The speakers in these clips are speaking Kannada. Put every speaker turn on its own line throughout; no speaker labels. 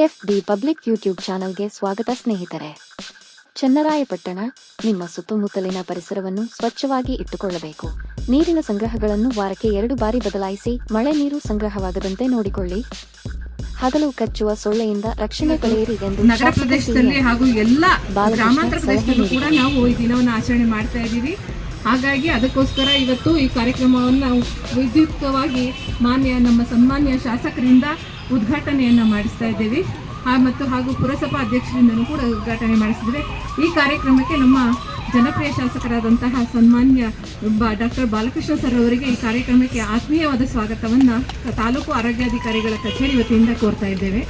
ಎಫ್ ಡಿ ಪಬ್ಲಿಕ್ ಯೂಟ್ಯೂಬ್ ಚಾನಲ್ಗೆ ಸ್ವಾಗತ ಸ್ನೇಹಿತರೆ. ಚನ್ನರಾಯಪಟ್ಟಣ ನಿಮ್ಮ ಸುತ್ತಮುತ್ತಲಿನ ಪರಿಸರವನ್ನು ಸ್ವಚ್ಛವಾಗಿ ಇಟ್ಟುಕೊಳ್ಳಬೇಕು. ನೀರಿನ ಸಂಗ್ರಹಗಳನ್ನು ವಾರಕ್ಕೆ ಎರಡು ಬಾರಿ ಬದಲಾಯಿಸಿ ಮಳೆ ನೀರು ಸಂಗ್ರಹವಾಗದಂತೆ ನೋಡಿಕೊಳ್ಳಿ. ಹಗಲು ಕಚ್ಚುವ ಸೊಳ್ಳೆಯಿಂದ ರಕ್ಷಣೆ ಪಡೆಯಿರಿ ಎಂದು
ನಗರ ಪ್ರದೇಶದಲ್ಲಿ ಹಾಗೂ ಎಲ್ಲ ಗ್ರಾಮಾಂತರ
ಸಲಹೆ
ಪ್ರದೇಶದಲ್ಲೂ ಕೂಡ ನಾವು ಈ ದಿನವನ್ನು ಆಚರಣೆ ಮಾಡ್ತಾ ಇದ್ದೀವಿ. ಹಾಗಾಗಿ ಅದಕ್ಕೋಸ್ಕರ ಇವತ್ತು ಈ ಕಾರ್ಯಕ್ರಮವನ್ನು ವಿದ್ಯುಕ್ತವಾಗಿ ಮಾನ್ಯ ನಮ್ಮ ಸನ್ಮಾನ್ಯ ಶಾಸಕರಿಂದ ಉದ್ಘಾಟನೆಯನ್ನು ಮಾಡಿಸ್ತಾ ಇದ್ದೀವಿ. ಮತ್ತು ಹಾಗೂ ಪುರಸಭಾ ಅಧ್ಯಕ್ಷರಿಂದಲೂ ಕೂಡ ಉದ್ಘಾಟನೆ ಮಾಡಿಸಿದ್ದೇವೆ. ಈ ಕಾರ್ಯಕ್ರಮಕ್ಕೆ ನಮ್ಮ ಜನಪ್ರಿಯ ಶಾಸಕರಾದಂತಹ ಸನ್ಮಾನ್ಯ ಡಾಕ್ಟರ್ ಬಾಲಕೃಷ್ಣ ಸರ್ ಅವರಿಗೆ ಈ ಕಾರ್ಯಕ್ರಮಕ್ಕೆ ಆತ್ಮೀಯವಾದ ಸ್ವಾಗತವನ್ನು ತಾಲೂಕು ಆರೋಗ್ಯಾಧಿಕಾರಿಗಳ ಕಚೇರಿ ವತಿಯಿಂದ ಕೋರ್ತಾ ಇದ್ದೇವೆ.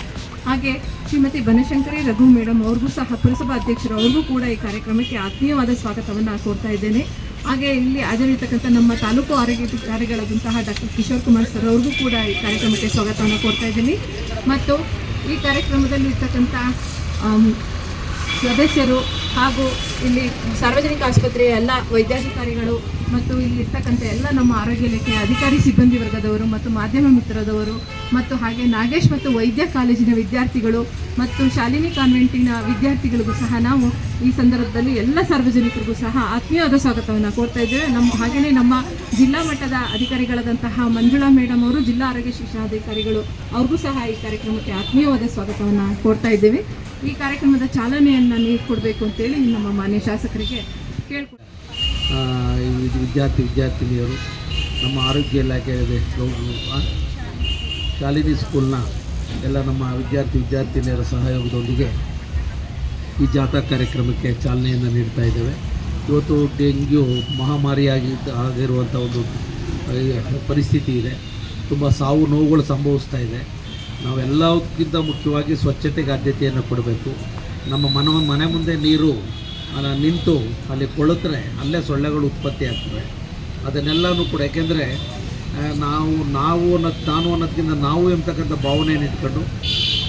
ಹಾಗೆ ಶ್ರೀಮತಿ ಬನಶಂಕರಿ ರಘು ಮೇಡಮ್ ಅವ್ರಿಗೂ ಸಹ ಪುರಸಭಾ ಅಧ್ಯಕ್ಷರು ಅವ್ರಿಗೂ ಕೂಡ ಈ ಕಾರ್ಯಕ್ರಮಕ್ಕೆ ಆತ್ಮೀಯವಾದ ಸ್ವಾಗತವನ್ನು ಕೋರ್ತಾ ಇದ್ದೇನೆ. ಹಾಗೆ ಇಲ್ಲಿ ಹಾಜರಿರ್ತಕ್ಕಂಥ ನಮ್ಮ ತಾಲೂಕು ಆರೋಗ್ಯಾಧಿಕಾರಿಗಳಾದಂತಹ ಡಾಕ್ಟರ್ ಕಿಶೋರ್ ಕುಮಾರ್ ಸರ್ ಅವ್ರಿಗೂ ಕೂಡ ಈ ಕಾರ್ಯಕ್ರಮಕ್ಕೆ ಸ್ವಾಗತವನ್ನು ಕೊಡ್ತಾ ಇದ್ದೀನಿ. ಮತ್ತು ಈ ಕಾರ್ಯಕ್ರಮದಲ್ಲಿ ಇರ್ತಕ್ಕಂಥ ಸದಸ್ಯರು ಹಾಗೂ ಇಲ್ಲಿ ಸಾರ್ವಜನಿಕ ಆಸ್ಪತ್ರೆಯ ಎಲ್ಲ ವೈದ್ಯಾಧಿಕಾರಿಗಳು ಮತ್ತು ಇಲ್ಲಿ ಇರ್ತಕ್ಕಂಥ ಎಲ್ಲ ನಮ್ಮ ಆರೋಗ್ಯ ಇಲಾಖೆಯ ಅಧಿಕಾರಿ ಸಿಬ್ಬಂದಿ ವರ್ಗದವರು ಮತ್ತು ಮಾಧ್ಯಮ ಮಿತ್ರದವರು ಮತ್ತು ಹಾಗೆ ನಾಗೇಶ್ ಮತ್ತು ವೈದ್ಯ ಕಾಲೇಜಿನ ವಿದ್ಯಾರ್ಥಿಗಳು ಮತ್ತು ಶಾಲಿನಿ ಕಾನ್ವೆಂಟಿನ ವಿದ್ಯಾರ್ಥಿಗಳಿಗೂ ಸಹ ನಾವು ಈ ಸಂದರ್ಭದಲ್ಲಿ ಎಲ್ಲ ಸಾರ್ವಜನಿಕರಿಗೂ ಸಹ ಆತ್ಮೀಯವಾದ ಸ್ವಾಗತವನ್ನು ಕೋರ್ತಾ ಇದ್ದೇವೆ. ನಮ್ಮ ಹಾಗೆಯೇ ನಮ್ಮ ಜಿಲ್ಲಾ ಮಟ್ಟದ ಅಧಿಕಾರಿಗಳಾದಂತಹ ಮಂಜುಳಾ ಮೇಡಮ್ ಅವರು, ಜಿಲ್ಲಾ ಆರೋಗ್ಯ ಶಿಕ್ಷಣಾಧಿಕಾರಿಗಳು ಅವ್ರಿಗೂ ಸಹ ಈ ಕಾರ್ಯಕ್ರಮಕ್ಕೆ ಆತ್ಮೀಯವಾದ ಸ್ವಾಗತವನ್ನು ಕೋರ್ತಾ ಇದ್ದೇವೆ. ಈ ಕಾರ್ಯಕ್ರಮದ ಚಾಲನೆಯನ್ನು ನೀಡಿಕೊಡ್ಬೇಕು ಕೊಡಬೇಕು ಅಂತೇಳಿ ನಮ್ಮ ಮಾನ್ಯ ಶಾಸಕರಿಗೆ
ಇದು ವಿದ್ಯಾರ್ಥಿ, ವಿದ್ಯಾರ್ಥಿನಿಯರು, ನಮ್ಮ ಆರೋಗ್ಯ ಇಲಾಖೆ ಶಾಲಿನಿ ಸ್ಕೂಲ್ನ ಎಲ್ಲ ನಮ್ಮ ವಿದ್ಯಾರ್ಥಿ, ವಿದ್ಯಾರ್ಥಿನಿಯರ ಸಹಯೋಗದೊಂದಿಗೆ ಈ ಜಾಥಾ ಕಾರ್ಯಕ್ರಮಕ್ಕೆ ಚಾಲನೆಯನ್ನು ನೀಡ್ತಾ ಇದ್ದೇವೆ. ಇವತ್ತು ಡೆಂಗ್ಯೂ ಮಹಾಮಾರಿಯಾಗಿ ಆಗಿರುವಂಥ ಒಂದು ಪರಿಸ್ಥಿತಿ ಇದೆ. ತುಂಬ ಸಾವು ನೋವುಗಳು ಸಂಭವಿಸ್ತಾ ಇದೆ. ನಾವೆಲ್ಲಕ್ಕಿಂತ ಮುಖ್ಯವಾಗಿ ಸ್ವಚ್ಛತೆಗೆ ಆದ್ಯತೆಯನ್ನು ಕೊಡಬೇಕು. ನಮ್ಮ ಮನ, ಮನೆ ಮುಂದೆ ನೀರು ನಿಂತು ಅಲ್ಲಿ ಕೊಳತ್ರೆ ಅಲ್ಲೇ ಸೊಳ್ಳೆಗಳು ಉತ್ಪತ್ತಿ ಆಗ್ತವೆ. ಅದನ್ನೆಲ್ಲನೂ ಕೂಡ, ಯಾಕೆಂದರೆ ನಾವು ನಾವು ಅನ್ನೋದು ನಾನು ಅನ್ನೋದಕ್ಕಿಂತ ನಾವು ಎಂಬತಕ್ಕಂಥ ಭಾವನೆಯನ್ನು ಇಟ್ಕೊಂಡು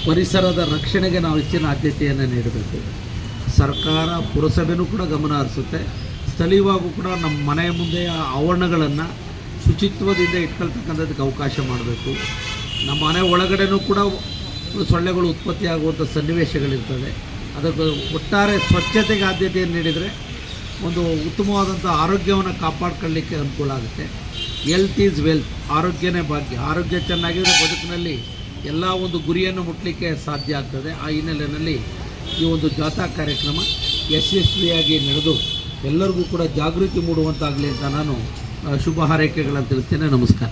ಪರಿಸರದ ರಕ್ಷಣೆಗೆ ನಾವು ಹೆಚ್ಚಿನ ಆದ್ಯತೆಯನ್ನು ನೀಡಬೇಕು. ಸರ್ಕಾರ, ಪುರಸಭೆನೂ ಕೂಡ ಗಮನ ಹರಿಸುತ್ತೆ. ಸ್ಥಳೀಯವಾಗೂ ಕೂಡ ನಮ್ಮ ಮನೆಯ ಮುಂದೆ ಆವರಣಗಳನ್ನು ಶುಚಿತ್ವದಿಂದ ಇಟ್ಕೊಳ್ತಕ್ಕಂಥದ್ದಕ್ಕೆ ಅವಕಾಶ ಮಾಡಬೇಕು. ನಮ್ಮ ಮನೆ ಒಳಗಡೆನೂ ಕೂಡ ಸೊಳ್ಳೆಗಳು ಉತ್ಪತ್ತಿಯಾಗುವಂಥ ಸನ್ನಿವೇಶಗಳಿರ್ತದೆ ಅದಕ್ಕೆ ಒಟ್ಟಾರೆ ಸ್ವಚ್ಛತೆಗೆ ಆದ್ಯತೆಯನ್ನು ನೀಡಿದರೆ ಒಂದು ಉತ್ತಮವಾದಂಥ ಆರೋಗ್ಯವನ್ನು ಕಾಪಾಡ್ಕೊಳ್ಳಿಕ್ಕೆ ಅನುಕೂಲ ಆಗುತ್ತೆ. ಹೆಲ್ತ್ ಈಸ್ ವೆಲ್ತ್ ಆರೋಗ್ಯನೇ ಭಾಗ್ಯ. ಆರೋಗ್ಯ ಚೆನ್ನಾಗಿದ್ದರೆ ಬದುಕಿನಲ್ಲಿ ಎಲ್ಲ ಒಂದು ಗುರಿಯನ್ನು ಮುಟ್ಟಲಿಕ್ಕೆ ಸಾಧ್ಯ ಆಗ್ತದೆ. ಆ ಹಿನ್ನೆಲೆಯಲ್ಲಿ ಈ ಒಂದು ಜಾಥಾ ಕಾರ್ಯಕ್ರಮ ಯಶಸ್ವಿಯಾಗಿ ನಡೆದು ಎಲ್ಲರಿಗೂ ಕೂಡ ಜಾಗೃತಿ ಮೂಡುವಂತಾಗಲಿ ಅಂತ ನಾನು ಶುಭ ಹಾರೈಕೆಗಳನ್ನು ತಿಳಿಸ್ತೇನೆ. ನಮಸ್ಕಾರ.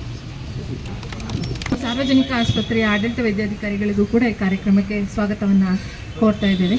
ಸಾರ್ವಜನಿಕ ಆಸ್ಪತ್ರೆಯ ಆಡಳಿತ ವೈದ್ಯಾಧಿಕಾರಿಗಳಿಗೂ ಕೂಡ ಈ ಕಾರ್ಯಕ್ರಮಕ್ಕೆ ಸ್ವಾಗತವನ್ನು ಕೋರ್ತಾ ಇದ್ದೇವೆ